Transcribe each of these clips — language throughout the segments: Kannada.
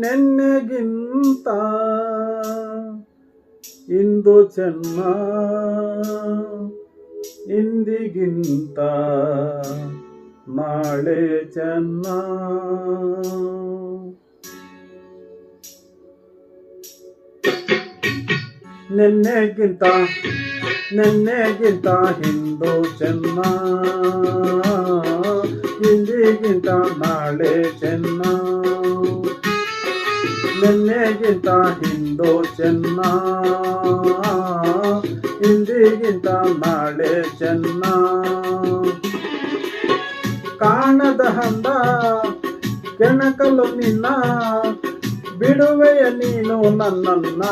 ನೆನ್ನೆಗಿಂತ ಇಂದು ಚೆನ್ನ ಇಂದಿಗಿಂತ ನಾಳೆ ಚೆನ್ನ ನೆನ್ನೆಗಿಂತ ನೆನ್ನೆಗಿಂತ ಹಿಂದು ಚೆನ್ನ ಇಂದಿಗಿಂತ ನಾಳೆ ಚೆನ್ನ ನೆನ್ನೆಗಿಂತ ಹಿಂದು ಚೆನ್ನ ಇಂದಿಗಿಂತ ನಾಳೆ ಚೆನ್ನ ಕಾಣದ ಹಂದ, ಕೆಣಕಲು ನಿನ್ನ. ಬಿಡುವೆಯ ನೀನು ನನ್ನನ್ನ.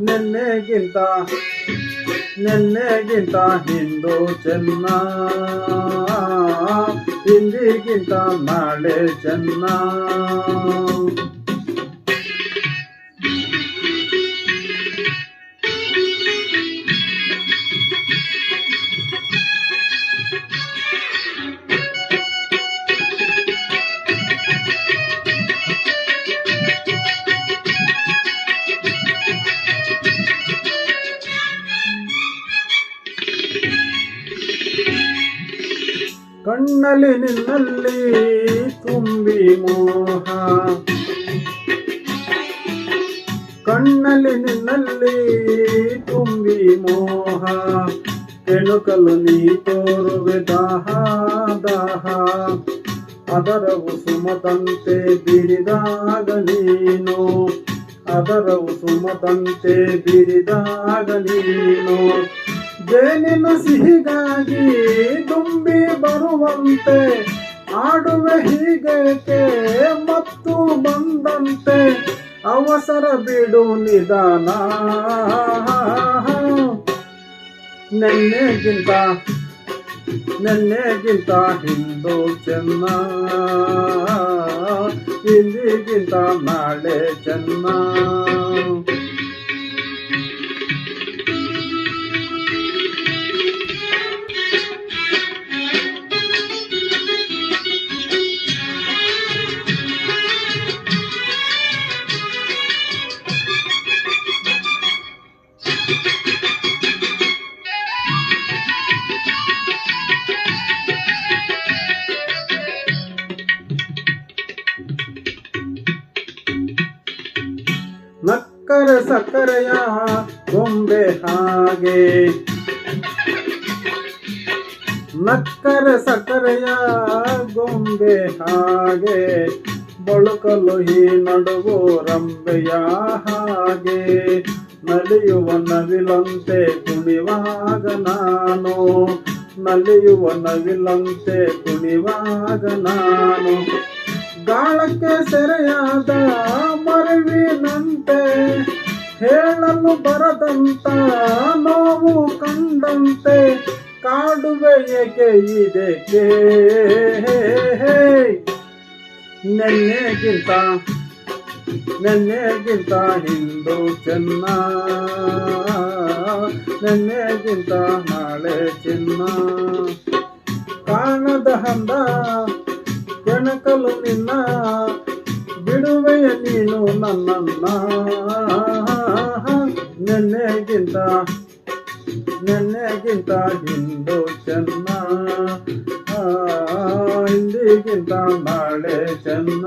ನಿನ್ನೆಗಿಂತ ನೆನ್ನೆಗಿಂತ ಹಿಂದೂ ಚೆನ್ನ ಹಿಂದಿಗಿಂತ ನಾಳೆ ಚೆನ್ನ ಕಣ್ಣಲ್ಲಿ ನಿನ್ನಲ್ಲಿ ತುಂಬಿ ಮೋಹ. ಕಣ್ಣಲ್ಲಿ ನಿನ್ನಲ್ಲಿ ತುಂಬಿ ಮೋಹ. ಕೆಣುಕಲು ನೀ ತೋರುವೆ ದಾಹ ದಾಹ. ಅದರವು ಸುಮದಂತೆ ಬಿರಿದಾಗ ನೀನು. ಅದರವು ಸುಮದಂತೆ ಬಿರಿದಾಗ ನೀನು. ಜೇನಿನ ಸಿಹಿಗಾಗಿ ತುಂಬಿ ಬರುವಂತೆ, ಆಡುವೆ ಹೀಗೇಕೆ ಮತ್ತು ಬಂದಂತೆ, ಅವಸರ ಬಿಡು ನಿಧಾನ. ನೆನ್ನೆಗಿಂತ ನೆನ್ನೆಗಿಂತ ಹಿಂದು ಚೆನ್ನ ಇಂದಿಗಿಂತ ನಾಳೆ ಚೆನ್ನ. ನಕ್ಕರೆ ಸಕ್ಕರೆಯ ಗೊಂಬೆ ಹಾಗೆ. ನಕ್ಕರ ಸಕ್ಕರೆಯ ಗೊಂಬೆ ಹಾಗೆ, ಬಳುಕಲು ಈ ನಡುವು ರಂಬೆಯ ಹಾಗೆ. ನಲಿಯುವ ನವಿಲಂತೆ ಕುಣಿವಾಗ ನಾನು, ನಲಿಯುವ ನವಿಲಂತೆ ಕುಣಿವಾಗ ನಾನು. ಗಾಳಕ್ಕೆ ಸೆರೆಯಾದ ಮರವಿನಂತೆ ಹೇಳಲು ಬರದಂತ ನೋವು ಕಂಡಂತೆ, ಕಾಡುವೆ ಏಕೆ ಇದಕ್ಕೆ ನೆನ್ನೆಗಿಂತ ನೆನ್ನೆಗಿಂತ ಹಿಂದು ಚೆನ್ನ, ನೆನ್ನೆಗಿಂತ ನಾಳೆ ಚಿನ್ನ. ಕಾಣದ ಹಂದ ನನ್ನನ್ನ ನೆನ್ನೆಗಿಂತ ನೆನ್ನೆಗಿಂತ ಹಿಂದು ಚೆನ್ನ ಆ, ಇಂದಿಗಿಂತ ನಾಳೆ ಚೆನ್ನ